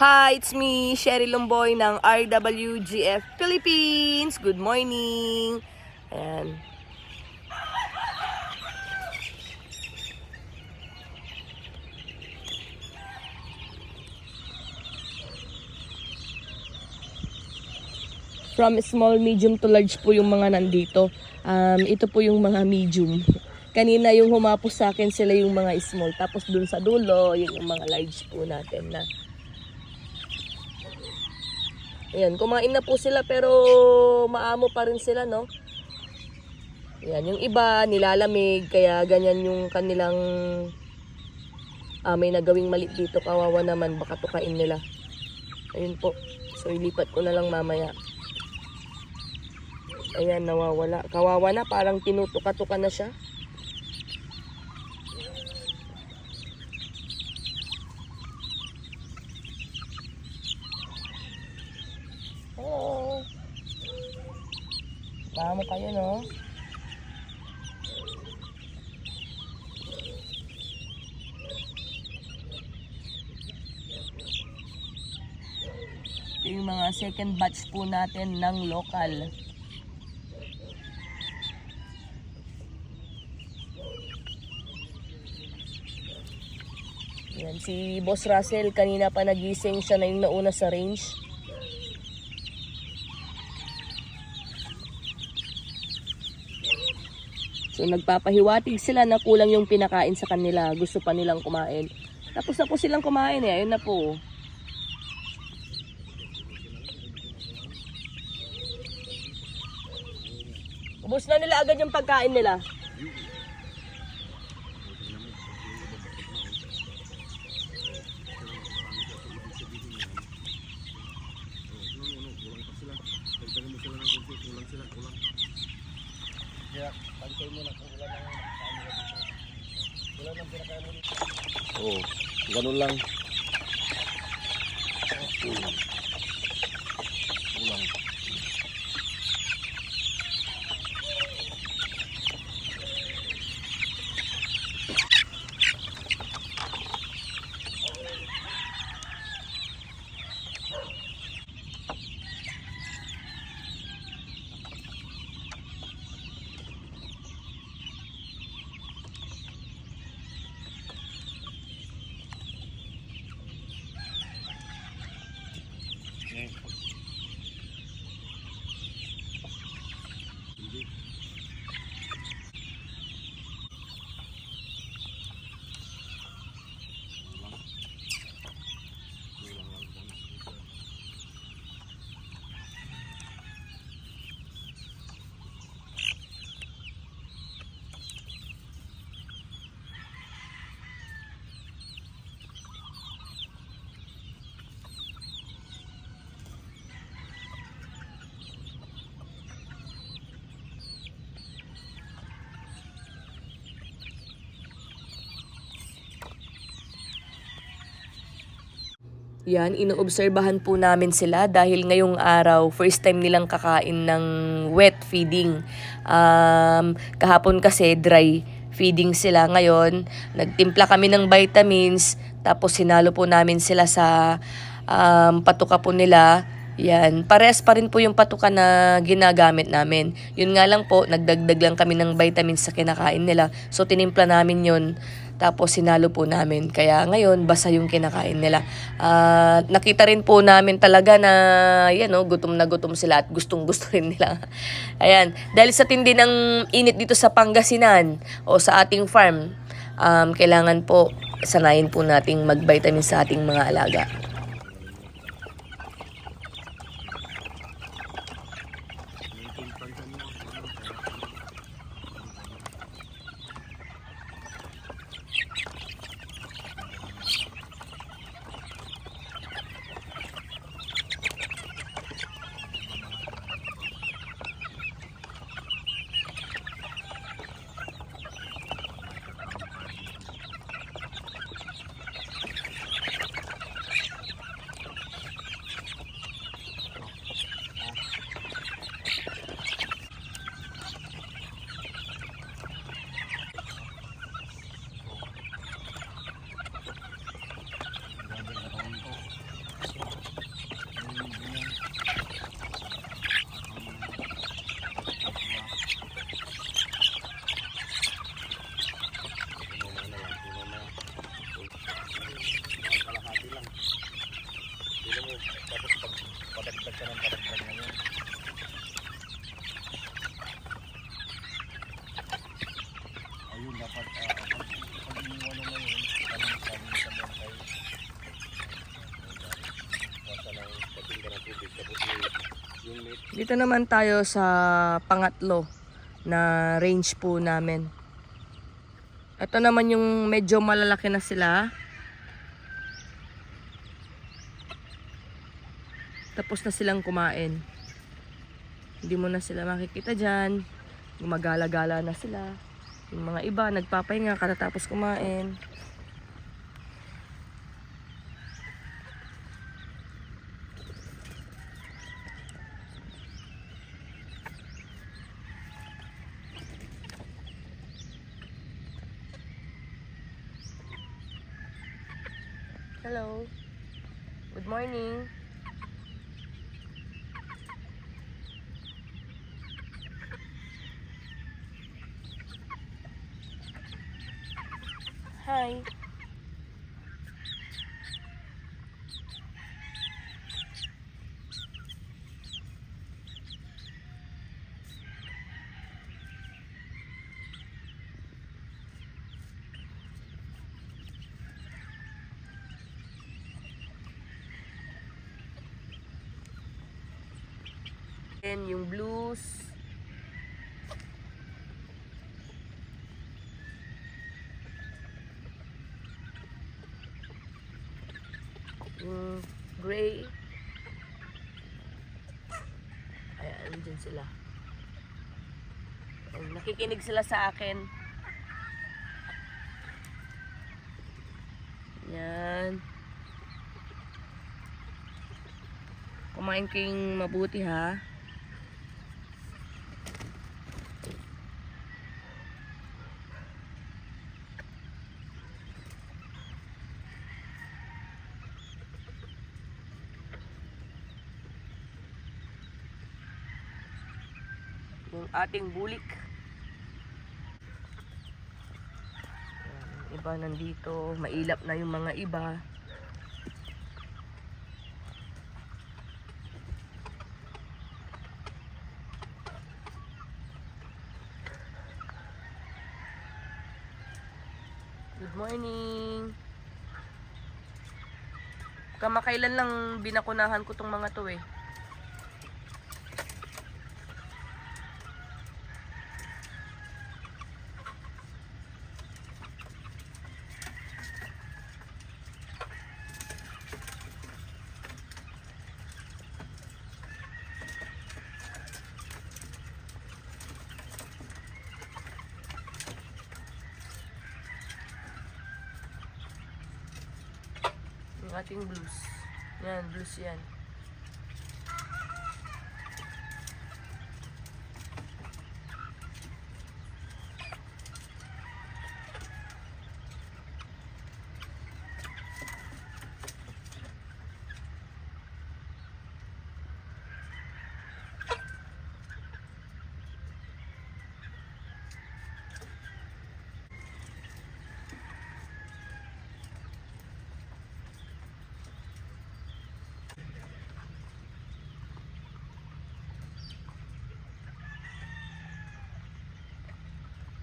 Hi, it's me, Sherry Lomboy ng RWGF Philippines. Good morning. Ayan. From small, medium to large po yung mga nandito. Um, ito po yung mga medium. Kanina yung humapos sa akin sila yung mga small. Tapos dun sa dulo, yun yung mga large po natin na Ayan, kumain na po sila pero maamo pa rin sila, no? Ayan, yung iba nilalamig kaya ganyan yung kanilang ah, may nagawing mali dito. Kawawa naman, baka tukain nila. Ayun po. So, ilipat ko na lang mamaya. Ayan, nawawala. Kawawa na, parang tinutuka-tuka na siya. Tama kayo, no? Ito yung mga second batch po natin ng local. Yan, si Boss Russell, kanina pa nagising siya na yung nauna sa range. So nagpapahiwatig sila na kulang yung pinakain sa kanila. Gusto pa nilang kumain. Tapos na po silang kumain eh. Ayun na po. Ubus na nila agad yung pagkain nila. Ganun lang. นี่ Yan, inoobserbahan po namin sila dahil ngayong araw, first time nilang kakain ng wet feeding. Um, kahapon kasi dry feeding sila. Ngayon, nagtimpla kami ng vitamins, tapos sinalo po namin sila sa um, patuka po nila. Yan, pares pa rin po yung patuka na ginagamit namin. Yun nga lang po, nagdagdag lang kami ng vitamins sa kinakain nila. So, tinimpla namin yun. Tapos sinalo po namin. Kaya ngayon, basa yung kinakain nila. At nakita rin po namin talaga na, yan o, gutom na gutom sila at gustong gusto rin nila. Ayan. Dahil sa tindi ng init dito sa Pangasinan o sa ating farm, um, kailangan po sanayin po nating mag-vitamin sa ating mga alaga. Dito naman tayo sa pangatlo na range po namin. Ito naman yung medyo malalaki na sila. Tapos na silang kumain. Hindi mo na sila makikita dyan. Gumagala-gala na sila. Yung mga iba, nagpapahinga katatapos kumain. Hello. Good morning. Hi. And yung blues. Yung gray. Ayan, dyan sila. Ayan, nakikinig sila sa akin. Yan. Kumain kayong mabuti ha. Yung ating bulik. Yung iba nandito, mailap na yung mga iba. Good morning. Kamakailan lang binakunahan ko tong mga to eh. Ating blues. Yan, blues yan.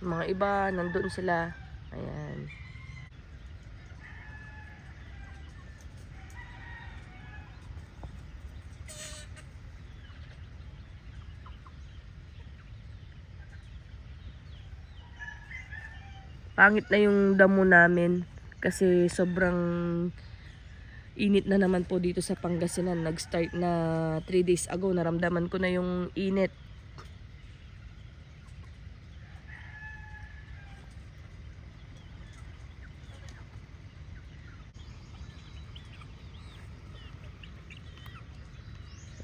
Mga iba, nandun sila. Ayan. Pangit na yung damo namin kasi sobrang init na naman po dito sa Pangasinan. Nag-start na 3 days ago. Naramdaman ko na yung init.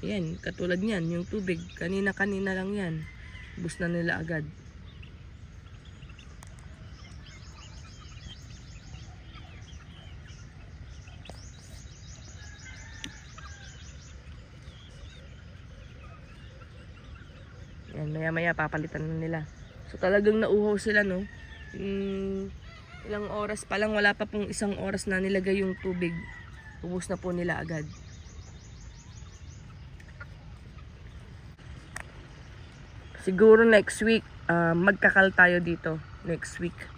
Ayan, katulad niyan, yung tubig, kanina-kanina lang yan. Bus na nila agad. Yan, maya-maya papalitan na nila. So talagang nauhaw sila, no? Mm, ilang oras pa lang, wala pa pong isang oras na nilagay yung tubig. Ubus na po nila agad. Siguro next week, ah, magkakal tayo dito. Next week.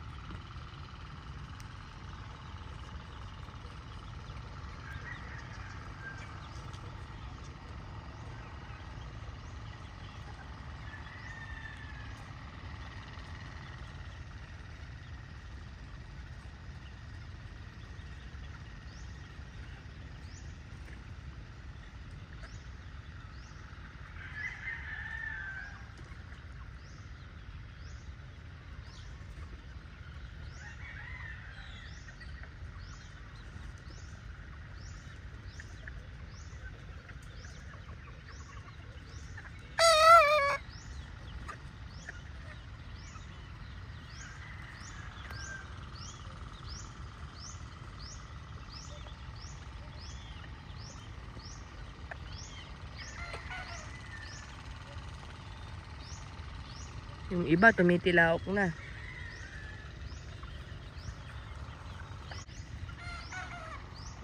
Yung iba, tumitilaok na.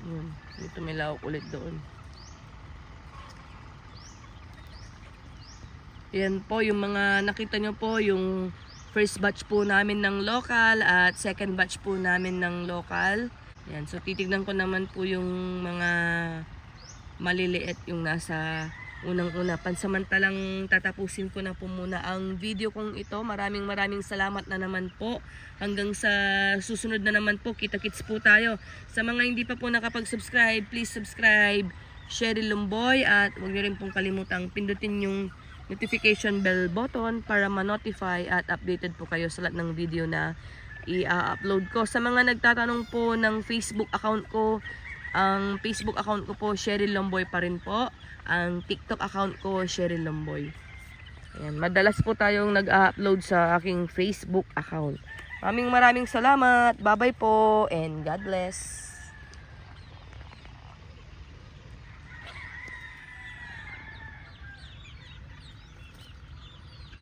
Yun, may tumilawak ulit doon. Yan po, yung mga nakita nyo po, yung first batch po namin ng local at second batch po namin ng local. Yan, so titignan ko naman po yung mga maliliit yung nasa unang-una. Pansamantalang tatapusin ko na po muna ang video kong ito. Maraming maraming salamat na naman po. Hanggang sa susunod na naman po, kita-kits po tayo. Sa mga hindi pa po nakapag-subscribe, please subscribe. Sherry Lumboy at huwag niyo rin pong kalimutang pindutin yung notification bell button para ma-notify at updated po kayo sa lahat ng video na i-upload ko. Sa mga nagtatanong po ng Facebook account ko, ang Facebook account ko po, Sherry Lomboy pa rin po. Ang TikTok account ko, Sherry Lomboy. Ayan, madalas po tayong nag-upload sa aking Facebook account. Maraming maraming salamat. Bye-bye po and God bless.